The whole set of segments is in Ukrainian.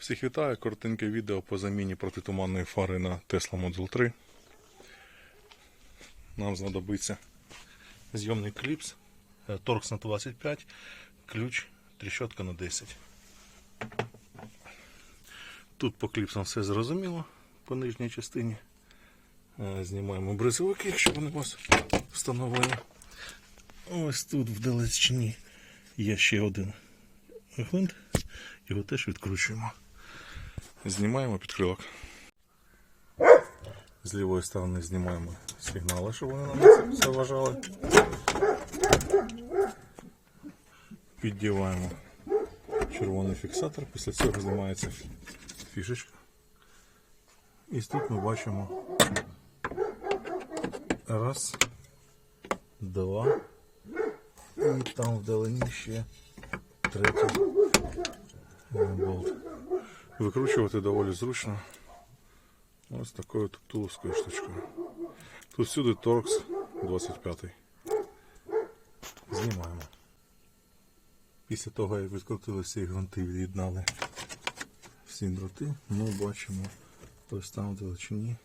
Всіх вітаю, коротеньке відео по заміні протитуманної фари на Tesla Model 3. Нам знадобиться зйомний кліпс, е, торкс на 25, ключ, тріщотка на 10. Тут по кліпсам все зрозуміло по нижній частині. Е, Знімаємо бризовики, якщо вони вас встановлені. Ось тут в далечині є ще один гвинт. Його теж відкручуємо. Знімаємо підкрилок. З лівої сторони знімаємо сигнали, щоб вони нам заважали. Піддіваємо червоний фіксатор, після цього знімається фішечка. І тут ми бачимо раз, два, і там вдалині ще третій болт. Викручувати доволі зручно. Ось такою тут туловською штучкою. Тут всюди торкс 25. Знімаємо. Після того, як відкрутили всі гвинти від'єднали всі дроти, ми бачимо ось там в далечині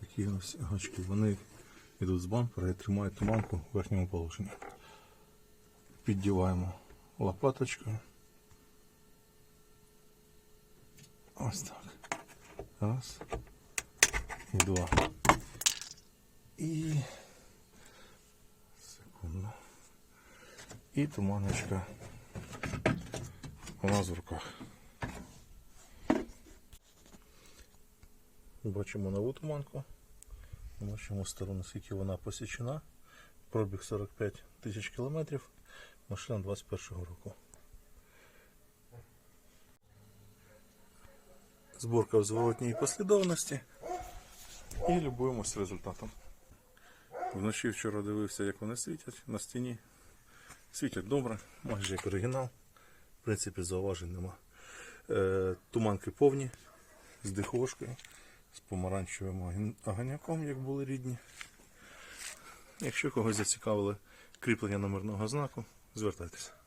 такі ось гачки. Вони йдуть з бампера і тримають туманку в верхньому положенні. Піддіваємо лопаточкою. Ось так. Раз. І два. І. Секунду. І туманочка у нас в руках. Бачимо нову туманку. Бачимо сторону, скільки вона посічена. Пробіг 45 тисяч кілометрів. Машина 21 року. Зборка в зворотній послідовності. І любуємось результатом. Вночі вчора дивився, як вони світять на стіні. Світять добре, майже як оригінал. В принципі, зауважень нема. Е, туманки повні, з дихошкою, з помаранчевим аганяком, як були рідні. Якщо когось зацікавили кріплення номерного знаку, os verdadeiros.